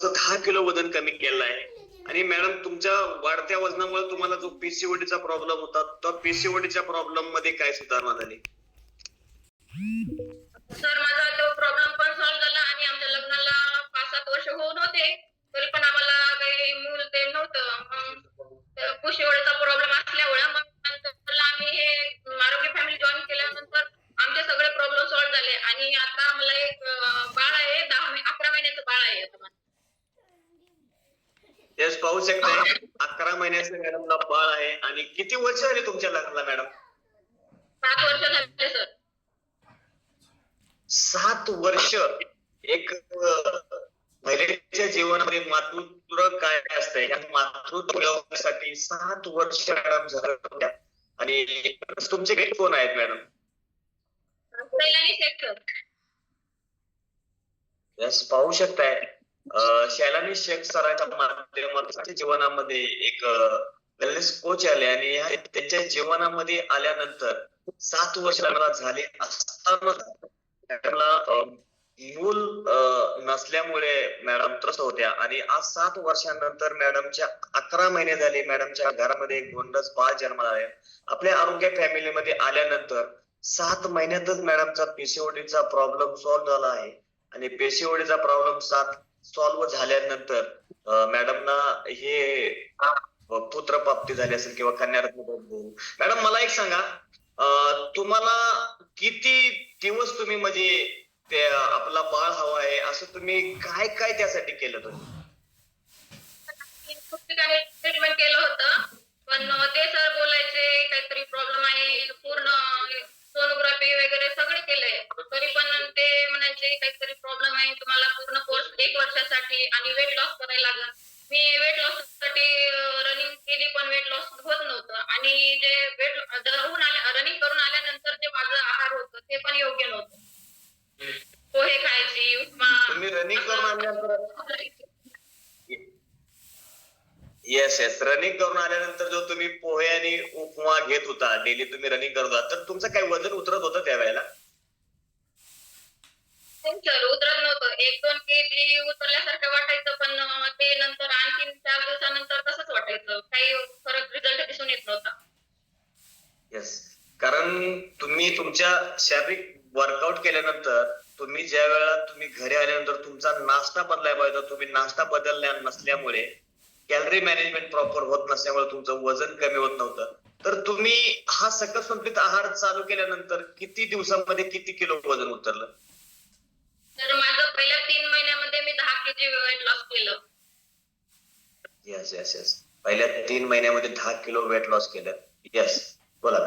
दहा किलो वजन कमी केलं आहे आणि मॅडम तुमच्या वाढत्या वजनामुळे तुम्हाला जो पीसीओडीचा प्रॉब्लेम होता तो पीसीओडीच्या प्रॉब्लेममध्ये काय सुधारणा झाली? सर माझा तो प्रॉब्लेम पण सॉल्व्ह झाला आणि आमच्या लग्नाला पाच सात वर्ष होऊन होते. तरी पण आम्हाला काही मूल ते नव्हतं. मग पुशीवडचा प्रॉब्लेम असल्यामुळे मग नंतर आम्ही हे आरोग्य फॅमिली जॉईन केल्यानंतर आमचे सगळे प्रॉब्लेम सॉल्व्ह झाले. आणि आता आम्हाला एक बाळ आहे दहा अकरा महिन्याचं बाळ आहे आता तेच पाहू शकताय अकरा महिन्याचं मॅडमला बाळ आहे. आणि किती वर्ष झाली तुमच्या लग्नाला मॅडम सात वर्ष झाले सर सात वर्ष. एक महिलेच्या जीवनामध्ये मातृत्व काय असतंय? या मातृत्व मिळवण्यासाठी सात वर्ष मॅडम झालं होत्या. आणि तुमचे काही कोण आहेत मॅडम यस पाहू शकताय. शैलानी शेख सरांच्या माध्यमातून जीवनामध्ये एक वेलनेस कोच आले आणि त्यांच्या जीवनामध्ये आल्यानंतर सात वर्ष झाले असताना मूल नसल्यामुळे मॅडम त्रस्त होत्या आणि आज सात वर्षानंतर मॅडमच्या अकरा महिने झाले मॅडमच्या घरामध्ये एक गोंडस बाळ जन्माला आहे आपल्या आरोग्य फॅमिलीमध्ये आल्यानंतर सात महिन्यातच मॅडमचा पीसीओडीचा प्रॉब्लेम सॉल्व्ह झाला आहे आणि पीसीओडीचा प्रॉब्लेम सात सॉल्व्ह झाल्यानंतर मॅडमना हे पुत्र प्राप्ती झाली असेल किंवा कन्यारत्न मॅडम मला एक सांगा तुम्हाला किती दिवस तुम्ही म्हणजे ते आपला बाळ हवा आहे असं तुम्ही काय काय त्यासाठी केलं तुम्ही? खूप ठिकाणी ट्रीटमेंट केलं होतं पण ते सर बोलायचे काहीतरी प्रॉब्लेम आहे पूर्ण सोनोग्राफी वगैरे सगळे केलंय. तरी पण ते म्हणायचे काहीतरी प्रॉब्लेम आहे. तुम्हाला पूर्ण कोर्स एक वर्षासाठी आणि वेट लॉस करायला लागेल. मी वेट लॉससाठी रनिंग केली पण वेट लॉस होत नव्हतं. आणि जे वेट होऊन आल्या रनिंग करून आल्यानंतर जे माझं आहार होतं ते पण योग्य नव्हतं. पोहे खायची उपमा. रनिंग करून आल्यानंतर येस येस रनिंग करून आल्यानंतर जो तुम्ही पोहे आणि उपमा घेत होता डेली तुम्ही रनिंग करत होता तर तुमचं काही वजन उतरत होतं त्यावेळेला? सर उतरत नव्हतं. एक दोन केजी उतरल्यासारखं वाटायचं पण ते नंतर आणखीन चार दिवसानंतर तसंच वाटायचं. काही फरक रिझल्ट दिसून येत नव्हता. येस कारण तुम्ही तुमच्या शारीरिक वर्कआउट केल्यानंतर तुम्ही ज्या वेळेला तुम्ही घरी आल्यानंतर तुमचा नाश्ता बदलायला पाहिजे तुम्ही नाश्ता बदलल्या नसल्यामुळे कॅलरी मॅनेजमेंट प्रॉपर होत नसल्यामुळे तुमचं वजन कमी होत नव्हतं. तर तुम्ही हा सकस संतुलित आहार चालू केल्यानंतर किती दिवसामध्ये किती किलो वजन उतरलं? तर माझं पहिल्या तीन महिन्यामध्ये मी दहा केजी वेट लॉस केलं. येस येस येस पहिल्या तीन महिन्यामध्ये दहा किलो वेट लॉस केलं. येस बोला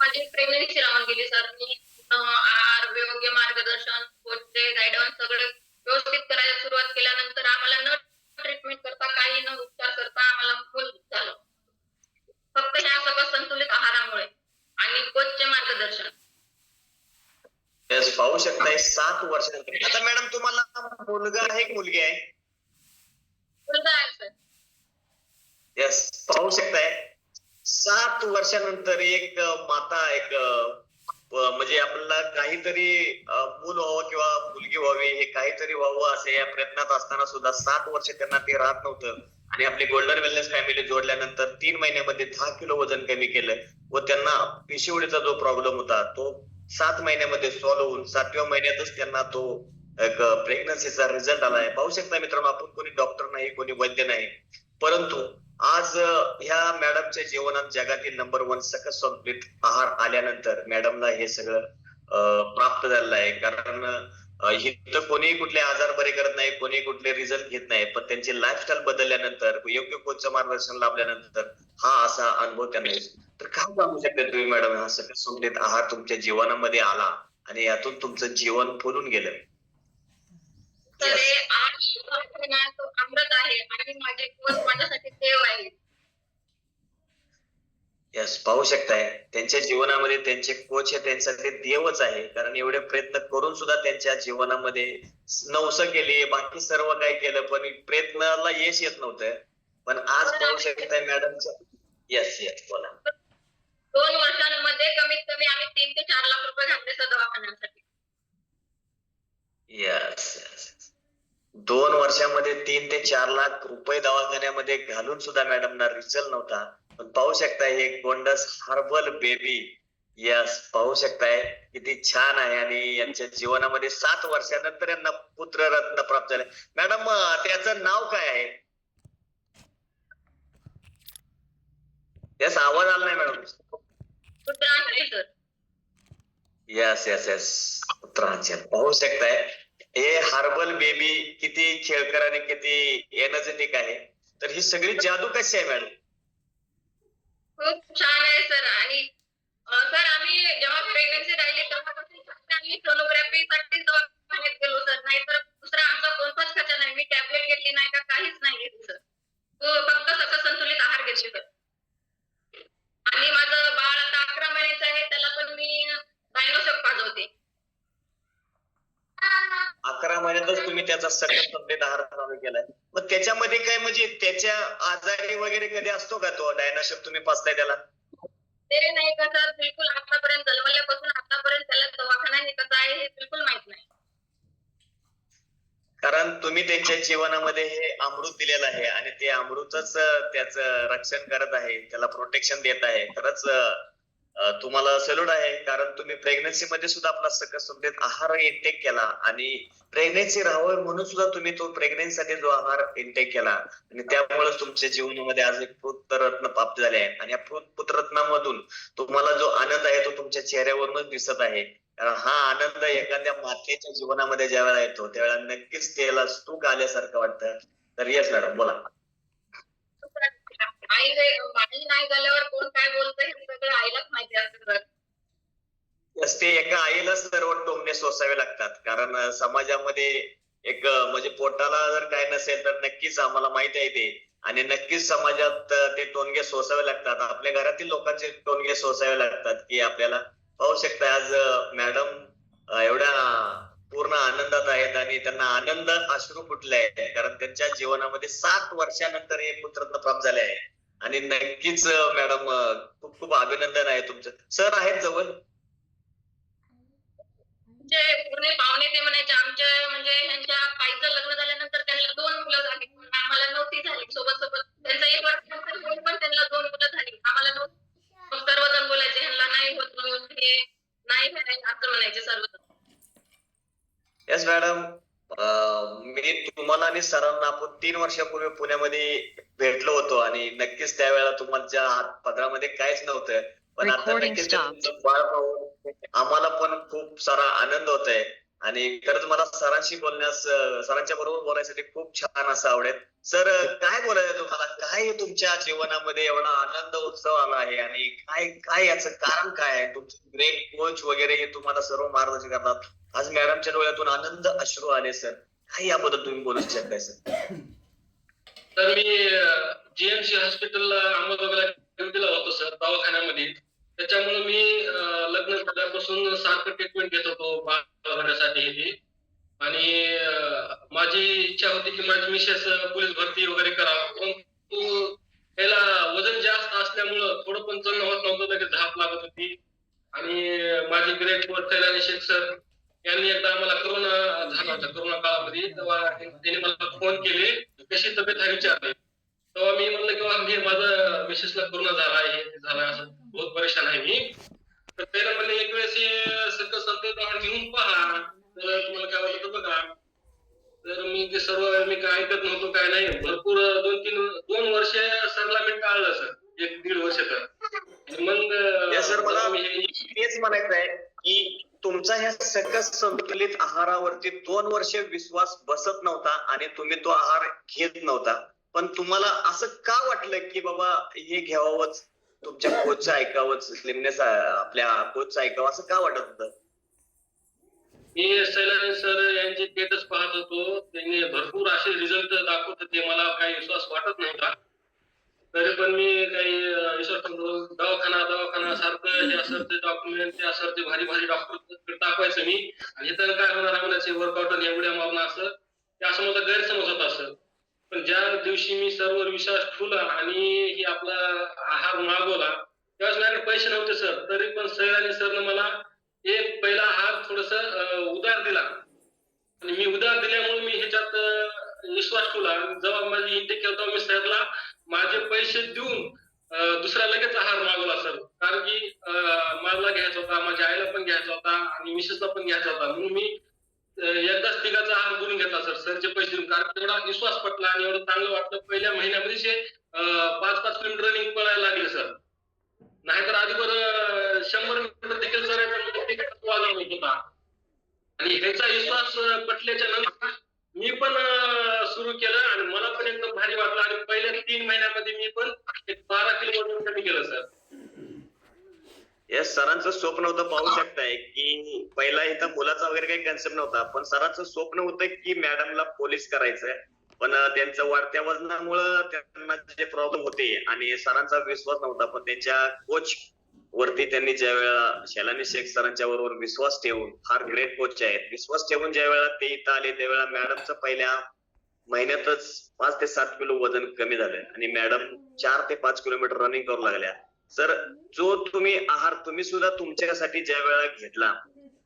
माझी प्रेग्नन्सी राहून गेली सर मी आहार योग्य मार्गदर्शन कोचचे गायडन्स सगळं व्यवस्थित करायला सुरुवात केल्यानंतर आम्हाला न ट्रीटमेंट करता काही न उपचार करता आम्हाला मूल झालं. फक्त ह्या सगळं संतुलित आहारामुळे आणि कोचचे मार्गदर्शन. येस पाहू शकताय सात वर्षानंतर. आता मॅडम तुम्हाला मुलगा आहे की मुलगी आहे? मुलगा आहे सर येस पाहू शकताय. सात वर्षानंतर एक माता एक म्हणजे आपल्याला काहीतरी मूल व्हावं किंवा मुलगी व्हावी हे काहीतरी व्हावं असे या प्रयत्नात असताना सुद्धा सात वर्ष त्यांना ते राहत नव्हतं. आणि आपली गोल्डन वेलनेस फॅमिली जोडल्यानंतर तीन महिन्यामध्ये दहा किलो वजन कमी केलं व त्यांना पिशिवडीचा जो प्रॉब्लेम होता तो सात महिन्यामध्ये सॉल्व्ह होऊन सातव्या महिन्यातच त्यांना तो एक प्रेग्नन्सीचा रिझल्ट आला आहे. पाहू शकता मित्रांनो आपण कोणी डॉक्टर नाही कोणी वैद्य नाही. परंतु आज ह्या मॅडमच्या जीवनात जगातील नंबर वन सकस संतुलित आहार आल्यानंतर मॅडमला हे सगळं प्राप्त झालेलं आहे. कारण अं, तर कोणीही कुठले आजार बरे करत नाही कोणी कुठले रिझल्ट घेत नाही. पण त्यांची लाईफस्टाईल बदलल्यानंतर योग्य कोचचं मार्गदर्शन लाभल्यानंतर हा असा अनुभव त्यांना तर काय सांगू शकता तुम्ही मॅडम? हा सकस संतुलित आहार तुमच्या जीवनामध्ये आला आणि यातून तुमचं जीवन फुलून गेलं. तर अमृत आहे आणि माझे कोच माझ्यासाठी देव आहे यस पाहू शकताय. त्यांच्या जीवनामध्ये त्यांचे कोच हे त्यांच्यासाठी देवच आहे. कारण एवढे प्रयत्न करून सुद्धा त्यांच्या जीवनामध्ये नवसं केली. बाकी सर्व काही केलं पण प्रयत्नाला यश येत नव्हतं. पण आज पाहू शकताय मॅडमचं. येस येस बोला. दोन वर्षांमध्ये कमीत कमी आम्ही तीन ते चार लाख रुपये घातले दवाखान्यासाठी यस यस दोन वर्षामध्ये तीन ते चार लाख रुपये दवाखान्यामध्ये घालून सुद्धा मॅडमना रिझल्ट नव्हता. पण पाहू शकताय हे गोंडस हर्बल बेबी यस पाहू शकताय किती छान आहे आणि यांच्या जीवनामध्ये सात वर्षानंतर यांना पुत्ररत्न प्राप्त झाले. मॅडम त्याचं नाव काय आहे? यस आवाज आला नाही madam. Yes yes yes Uttaranchal पाहू शकताय. हे हार्बल बेबी किती खेळकर आणि किती एनर्जेटिक आहे. तर ही सगळी जादू कशी आहे मॅडम? खूप छान आहे सर. आणि सर आम्ही जेव्हा प्रेग्नन्सी राहिली तेव्हापासून आम्ही सोनोग्राफी साठी दवाखान्यात गेलो सर. नाहीतर दुसरा आमचा कोणताच खर्च नाही. मी टॅबलेट घेतली नाही का काहीच नाही घेतली सर. हो, फक्त सगळं संतुलित आहार घेतली सर. आणि माझं बाळ आता अकरा महिन्याचं आहे त्याला पण मी डायनोसॉक पाजवते अकरा महिन्यातच तुम्ही त्याचा सगळ्यात तब्येत आहार चालू केलाय. मग त्याच्यामध्ये काय म्हणजे त्याच्या आजारी वगैरे कधी असतो का तो? डायनाशक तुम्ही पाचताय त्याला? ते नाही का सर बिलकुल आतापर्यंत जन्मल्यापासून आतापर्यंत त्याला दवाखाना हे कसा आहे हे बिलकुल माहीत नाही. कारण तुम्ही त्यांच्या जीवनामध्ये हे अमृत दिलेलं आहे आणि ते अमृतच त्याचं रक्षण करत आहे त्याला प्रोटेक्शन देत आहे. खरंच तुम्हाला सल्यूट आहे कारण तुम्ही प्रेग्नन्सी मध्ये सुद्धा आपला सकस समजेत आहार इंटेक केला आणि प्रेग्नेन्सी राहावं म्हणून सुद्धा तुम्ही तो प्रेग्नेन्सीसाठी जो आहार इंटेक केला. आणि त्यामुळे तुमच्या जीवनामध्ये आज एक पुत्ररत्न प्राप्त झाले आहे. आणि या पुत- पुत्ररत्नामधून तुम्हाला जो आनंद आहे तो तुमच्या चेहऱ्यावरूनच दिसत आहे. कारण हा आनंद एखाद्या मातेच्या जीवनामध्ये ज्या वेळेला येतो त्यावेळेला नक्कीच त्याला सुख आल्यासारखं वाटतं. तर येस मॅडम बोला. आई आई नाही झाल्यावर कोण काय बोलतंय हे सगळं आईलाच माहिती असतं ते एका आईलाच सर्व टोमणे सोसावे लागतात. कारण समाजामध्ये एक म्हणजे पोटाला जर काय नसेल तर नक्कीच आम्हाला माहिती आहे ते. आणि नक्कीच समाजात ते टोनगे सोसावे लागतात. आपल्या घरातील लोकांचे टोनगे सोसावे लागतात की आपल्याला पाहू शकता आज मॅडम एवढ्या पूर्ण आनंदात आहेत आणि त्यांना आनंद अश्रू फुटले आहे कारण त्यांच्या जीवनामध्ये सात वर्षानंतर हे पुत्रत्न प्राप्त झाले आहे. आणि नक्कीच मॅडम खूप खूप अभिनंदन आहे तुमचं. सर आहेत जवळ? पुणे पाहुणे ते म्हणायचे आमच्या म्हणजे ह्यांच्या ताईचं लग्न झाल्यानंतर त्यांना दोन मुलं झाली. आम्हाला नव्हती झाली. सोबत सोबत त्यांचं एक वर्ष पण त्यांना दोन मुलं झाली. आम्हाला नव्हती. सर्वजण बोलायचे ह्यांना नाही होत हे नाही असं म्हणायचे सर्वजण. येस मॅडम मी तुम्हाला आणि सरांना आपण तीन वर्षापूर्वी पुण्यामध्ये भेटलो होतो आणि नक्कीच त्यावेळेला तुमच्या हात पदरामध्ये काहीच नव्हतं पण आता नक्कीच आम्हाला पण खूप सारा आनंद होत आहे आणि खरंच मला सरांशी बोलण्यास सरांच्या बरोबर बोलायसाठी खूप छान असं आवडेल. सर काय बोलायचं तुम्हाला? काय तुमच्या जीवनामध्ये एवढा आनंद उत्सव आला आहे? आणि काय काय याचं कारण काय आहे? तुमचे ग्रेट कोच वगैरे हे तुम्हाला सर्व मार्गदर्शन करतात. आज मॅडमच्या डोळ्यातून आनंद अश्रू आले सर. काय याबद्दल तुम्ही बोलू शकताय सर? तर मी जीएमसी हॉस्पिटलला अहमदनगरला होतो सर दवाखान्यामध्ये. त्याच्यामुळे मी लग्न झाल्यापासून सारखं ट्रीटमेंट घेत होतो बाळ होण्यासाठी आणि माझी इच्छा होती की माझी मिसेस पोलीस भरती वगैरे करावं. परंतु त्याला वजन जास्त असल्यामुळं थोडं पण चलणं होत नव्हतं लगेच झाप लागत होती. आणि माझे ग्रेट कोच आणि शेख सर यांनी एकदा आम्हाला करोना झाला होता करोना काळामध्ये. तेव्हा त्यांनी मला फोन केले कशी तब्येत आहे विचारली. तेव्हा मी म्हणलं की "वा, मी माझं मिसेसला करोना झाला आहे हे झालं असं. बहुत परेशान आहे मी. तर त्याला म्हणले एक वेळेस हे सकस संत घेऊन पहा. तर तुम्हाला काय वाटतं तर बघा. तर मी ते सर्व मी काय ऐकत नव्हतो काय नाही. भरपूर दोन तीन दोन वर्ष सरला मी टाळलं सर एक दीड वर्ष तर. मग sir, मला- हे- तेच म्हणायचं आहे की तुमचा ह्या सकस संतुलित आहारावरती दोन वर्ष विश्वास बसत नव्हता आणि तुम्ही तो आहार घेत नव्हता. पण तुम्हाला असं का वाटलं की बाबा हे घ्यावंच तुमच्या कोचचं ऐकावंच लिमनेस आपल्या कोचचं ऐकावं असं का वाटत होतं? मी सैलानी सर यांचे पेटच पाहत होतो. त्यांनी भरपूर असे रिझल्ट दाखवत होते. मला काही विश्वास वाटत नव्हता. तरी पण मी काही विश्वास ठेवतो. दवाखाना दवाखाना सारखं हे ते डॉक्युमेंट ते असं ते भारी भारी डॉक्टर दाखवायचं मी. आणि तर काय होणार आहे म्हणायचे वर्कआउट आणि एवढ्या मागणं असं. ते असं माझा गैरसमज होता असं. पण ज्या दिवशी मी सर्व विश्वास ठेवला आणि ही आपला आहार मागवला त्यावेळेस माझ्याकडे पैसे नव्हते सर. तरी पण सर आणि सरनं मला एक पहिला हार थोडस उधार दिला. आणि मी उधार दिल्यामुळे मी ह्याच्यात विश्वास ठेवला. जेव्हा माझी इंटेक केला तेव्हा मी सरला माझे पैसे देऊन दुसरा लगेच आहार मागवला सर. कारण की मला घ्यायचा होता माझ्या आईला पण घ्यायचा होता आणि मिसेसला पण घ्यायचा होता. म्हणून मी एकदाच तिघाचा आहार बोलून घेतला सर. सरचे पैसे देऊन. कारण तेवढा विश्वास पटला आणि एवढं चांगलं वाटलं. पहिल्या महिन्यामध्ये पाच पाच किलोमीटर रनिंग पळायला लागले सर. नाहीतर आधीवर शंभर मीटर देखील सर म्हणजे वाजवत होता आणि ह्याचा विश्वास पटल्याच्या नंतर मी पण सुरू केलं आणि मला पण एकदम भारी वाटलं. आणि पहिल्या तीन महिन्यामध्ये मी पण एक बारा किलोमीटर कमी केलं सर. या सरांचं स्वप्न होतं पाहू शकताय की पहिला इथं मुलाचा वगैरे काही कन्सेप्ट नव्हता पण सरांचं स्वप्न होतं की मॅडमला पोलीस करायचंय. पण त्यांच्या त्यांचं वाढत्या वजनामुळं त्यांना जे प्रॉब्लेम होते आणि सरांचा विश्वास नव्हता पण त्यांच्या कोच वरती त्यांनी ज्या वेळा शैलानी शेख सरांच्या बरोबर विश्वास ठेवून फार ग्रेट कोच आहेत विश्वास ठेवून ज्या वेळा ते इथं आले त्यावेळेला मॅडमचं पहिल्या महिन्यातच पाच ते सात किलो वजन कमी झालंय आणि मॅडम चार ते पाच किलोमीटर रनिंग करू लागल्या. सर जो तुम्ही आहार तुम्ही सुद्धा तुमच्यासाठी ज्या वेळेला घेतला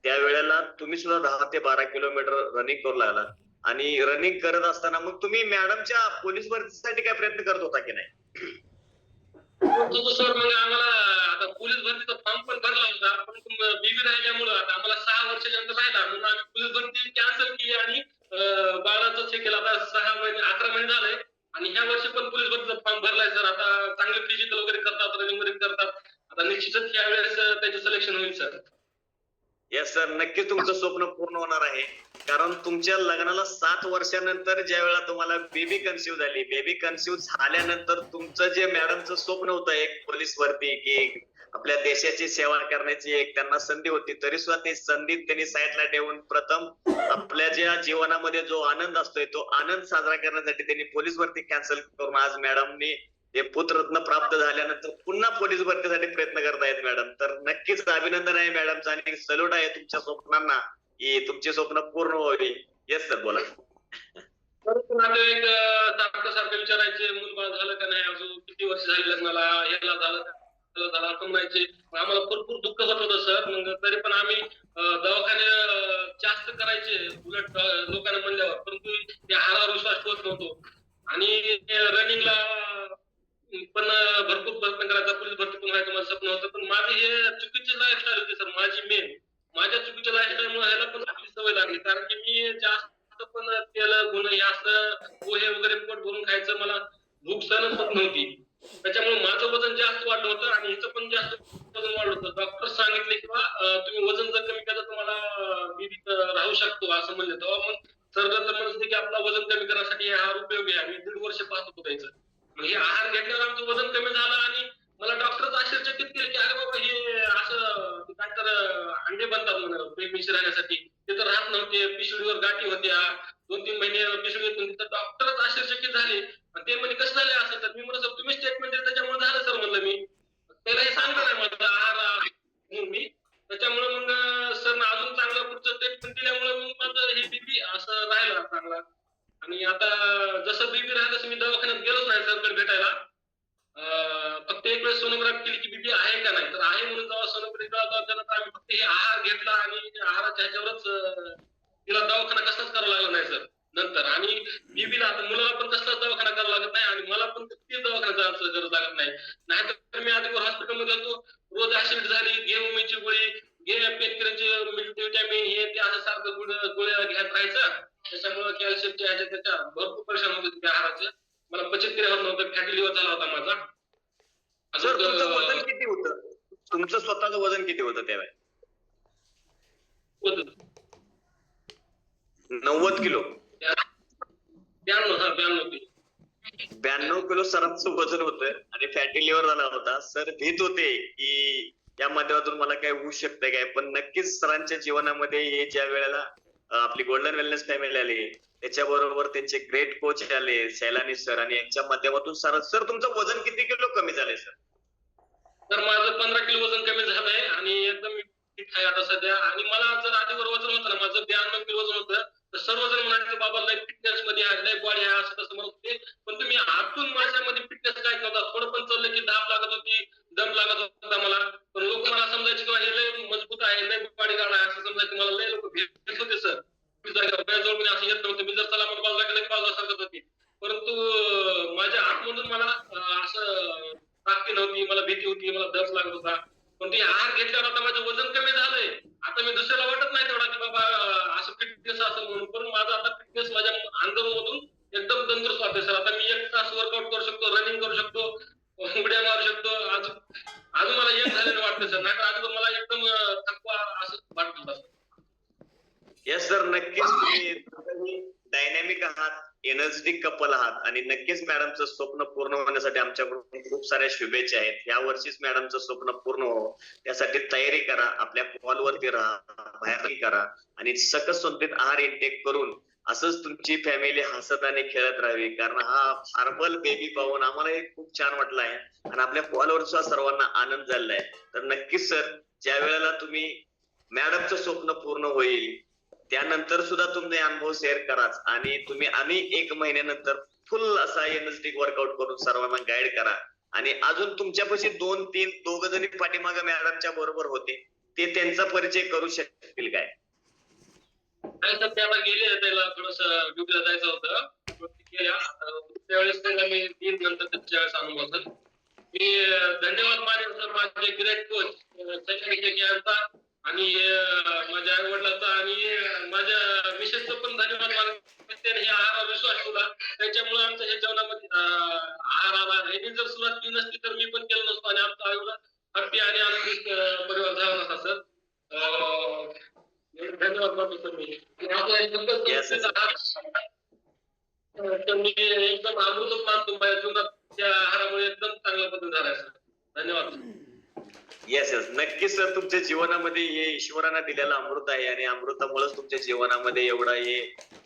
त्या वेळेला तुम्ही सुद्धा दहा ते बारा किलोमीटर रनिंग करू लागला. आणि रनिंग करत असताना मग तुम्ही मॅडमच्या पोलीस भरतीसाठी काय प्रयत्न करत होता की नाही? सर मग आम्हाला आता पोलीस भरतीचा फॉर्म पण भरला होता. पण बीबी राहिल्यामुळं आता आम्हाला सहा वर्षाच्या नंतर राहिला म्हणून आम्ही पोलीस भरती कॅन्सल केली आणि अं, चेक केलं. आता सहा महिने अकरा महिने झाले आणि ह्या वर्षी पण पोलीस भरतीचा फॉर्म भरलाय सर. आता चांगले फिजिकल वगैरे करतात रनिंग करतात आता निश्चितच सिलेक्शन होईल सर येस सर नक्कीच तुमचं स्वप्न पूर्ण होणार आहे. कारण तुमच्या लग्नाला सात वर्षानंतर ज्या वेळेला तुम्हाला बेबी कन्सिव्ह झाली बेबी कन्सिव्ह झाल्यानंतर तुमचं जे मॅडमचं स्वप्न होतं एक पोलीस वरती की आपल्या देशाची सेवा करण्याची एक त्यांना संधी होती तरी सुद्धा ती संधी त्यांनी साईडला ठेवून प्रथम आपल्या ज्या जीवनामध्ये जो आनंद असतोय तो आनंद साजरा करण्यासाठी त्यांनी पोलीस भरती कॅन्सल करून आज मॅडमनी हे पुत्ररत्न प्राप्त झाल्यानंतर पुन्हा पोलीस भरतीसाठी प्रयत्न करतायत मॅडम तर नक्कीच अभिनंदन आहे मॅडमचं आणि सल्यूट आहे तुमच्या स्वप्नांना. की तुमची स्वप्न पूर्ण व्हावी. येस सर बोला. नातेवाईक सारखं सारखं विचारायचे मूलबाळ झालं का नाही? अजून किती वर्ष झाली लग्नाला? याला झालं झालं. असं म्हणायचे आम्हाला भरपूर दुःख होत होतं सर मग तरी पण आम्ही दवाखाने जास्त करायचे. उलट लोकांना म्हणल्यावर. परंतु ते हारावर विश्वास ठेवत नव्हतो. आणि रनिंगला पण भरपूर प्रयत्न करायचा पोलीस भरती पण व्हायचं माझं स्वप्न होतं. पण माझी हे चुकीची लाईफस्टाईल होती सर माझी मेन माझ्या चुकीच्या लाईफस्टाईलमुळे ह्याला पण आपली सवय लागली. कारण की मी जास्त पण तेल गुण हे असं पोहे वगैरे पोट भरून खायचं मला भूक सहनच होत नव्हती. त्याच्यामुळे माझं वजन जास्त वाढलं होतं आणि हिचं पण जास्त वजन वाढलं होतं. डॉक्टर सांगितले की तुम्ही वजन जर कमी केलं तर तुम्हाला बीबी राहू शकतो असं म्हणलं. तेव्हा मग सर तर म्हणत की आपला वजन कमी करण्यासाठी हा उपयोगी आहे. मी दीड वर्ष पाहत होतो त्याचं. हे आहार घेतल्यावर आमचं वजन कमी झालं आणि मला डॉक्टरच आश्चर्यचकित केलं की अरे बाबा हे असं काय तर अंडे बनतात म्हणा. राहण्यासाठी. ते तर राहत नव्हते. पिशवीवर गाठी होत्या. दोन तीन महिने पिशवी डॉक्टरच आश्चर्यचकित झाले आणि ते म्हणे कसं झाले असं तर मी म्हणलं सर तुम्ही स्टेटमेंट दिलं त्याच्यामुळे झालं सर म्हणलं मी त्याला हे सांगतो नाही माझा आहार अं, म्हणून मी त्याच्यामुळे मग सर अजून चांगलं पुढचं स्टेटमेंट दिल्यामुळे मग माझं हे बीबी असं राहिला चांगला आणि आता जसं बीबी राहिलं तसं मी दवाखान्यात गेलोच नाही सरकडे भेटायला अं, फक्त एक वेळेस सोनोग्राफी केली की बीबी आहे का नाही तर आहे म्हणून जेव्हा सोनोग्राफी त्यानंतर आम्ही फक्त हे आहार घेतला आणि आहाराच्या ह्याच्यावरच तिला दवाखाना कसलाच करावा लागला नाही सर नंतर आणि मी बी आता मुलाला पण कसलाच दवाखाना करावा लागत नाही आणि मला पण ते दवाखाना जायचं गरज लागत नाही नाहीतर मी आधी हॉस्पिटलमध्ये होतो रोज ऍसिड झाली घे उमीची गोळी घे पेनकिलरची विटॅमिन हे ते असं सारखं गुळ- गोळ्या घेत राहायचं त्याच्यामुळे कॅल्शियमच्या ह्याच्या त्याच्या भरपूर परेशान होत होते त्या आहाराचं मला पचत क्रिया होत नव्हतं फॅटी लिव्हर झाला होता माझा सर तुमचं अजून, वजन अं, किती होतं तुमचं स्वतःचं वजन किती होतं त्यावेळेस होतं. नव्वद किलो. ब्याण्णव हा ब्याण्णव ते ब्याण्णव किलो सरांचं वजन होतं आणि फॅटी लिव्हर झाला होता. सर भीत होते की या माध्यमातून मला काय होऊ शकतंय काय? पण नक्कीच सरांच्या जीवनामध्ये हे ज्या वेळेला आपली गोल्डन वेलनेस फॅमिली आली त्याच्याबरोबर त्यांचे ग्रेट कोच आले सैलानी सर आणि यांच्या माध्यमातून सर सर तुमचं वजन किती किलो कमी झालंय सर? तर माझं पंधरा किलो वजन कमी झालंय आणि एकदम फिट आहे आता सध्या. आणि मला जर आधीवर वजन होतं ना माझं ब्याण्णव किलो वजन होतं. तर सर्वजण म्हणायचं बाबा लय फिटनेस करू शकतो रनिंग करू शकतो उड्या मारू शकतो. आज अजून मला एक झालेलं वाटतं सर नाही अजून मला एकदम थकवा असं वाटलं येस सर नक्कीच तुम्ही डायनॅमिक आहात एनर्जेटिक कपल आहात आणि नक्कीच मॅडमचं स्वप्न पूर्ण होण्यासाठी आमच्याकडून खूप साऱ्या शुभेच्छा आहेत. या वर्षीच मॅडमचं स्वप्न पूर्ण हो त्यासाठी तयारी करा आपल्या कॉलवरती राहा बाहेर करा आणि सकस संतुलित आहार इंटेक करून असंच तुमची फॅमिली हसत आणि खेळत राहावी. कारण हा हार्बल बेबी पाहून आम्हाला खूप छान वाटलं आहे आणि आपल्या कॉलवर सुद्धा सर्वांना आनंद झालेला आहे तर नक्कीच सर ज्या वेळेला तुम्ही मॅडमचं स्वप्न पूर्ण होईल त्यानंतर सुद्धा तुम्ही अनुभव शेअर कराच. आणि तुम्ही आम्ही एक महिन्यानंतर फुल असा एनर्जेटिक वर्कआउट करून सर्वांना गाईड करा. आणि अजून तुमच्यापाशी दोन तीन दोघ जणी पाठीमागे मॅडमच्या बरोबर होते ते त्यांचा परिचय करू शकतील काय? त्याला गेले त्याला थोडस ड्युटीला जायचं होतं. ते त्यावेळेस त्याला मी तीन नंतर त्याच्या वेळेस अनुभव सर मी धन्यवाद मानेन सर माझे ग्रेट कोच सैनिक आणि माझ्या आई वडिलांचा आणि माझ्या मिसेसचा पण धन्यवाद मानेन त्याने हे आहारावर विश्वास ठेवला. त्याच्यामुळे आमच्या हे जेवणामध्ये आहार आला. हे जर सुरुवात केली नसती तर मी पण केलं नसतो आणि आमचा आईला हॅपी आणि आनंदित अं, परिवार झाला नसता सर अं, धन्यवाद मानतो सर मी आणि आपला आहार मी एकदम अमृतच मानतो माझ्या जीवनात त्या आहारामुळे एकदम चांगला बदल सर धन्यवाद येस येस नक्कीच सर तुमच्या जीवनामध्ये हे ईश्वरानं दिलेला अमृत आहे आणि अमृतामुळेच तुमच्या जीवनामध्ये एवढा हे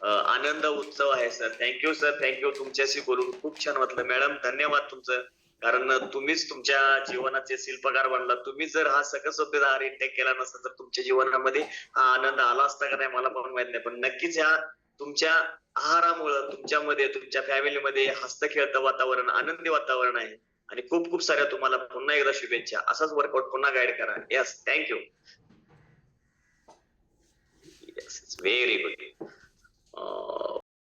आनंद उत्सव आहे सर थँक्यू सर थँक्यू तुमच्याशी बोलून खूप छान वाटलं. मॅडम धन्यवाद तुमचं. कारण तुम्हीच तुमच्या जीवनाचे शिल्पकार बनला तुम्ही जर हा सकस आहार इंटेक केला नसता तर तुमच्या जीवनामध्ये हा आनंद आला असता का नाही मला पण माहीत नाही. पण नक्कीच ह्या तुमच्या आहारामुळं तुमच्यामध्ये तुमच्या फॅमिलीमध्ये हस्त खेळतं वातावरण आनंदी वातावरण आहे. आणि खूप खूप साऱ्या तुम्हाला पुन्हा एकदा शुभेच्छा. असाच वर्कआउट पुन्हा गाईड करा. Yes thank you yes very good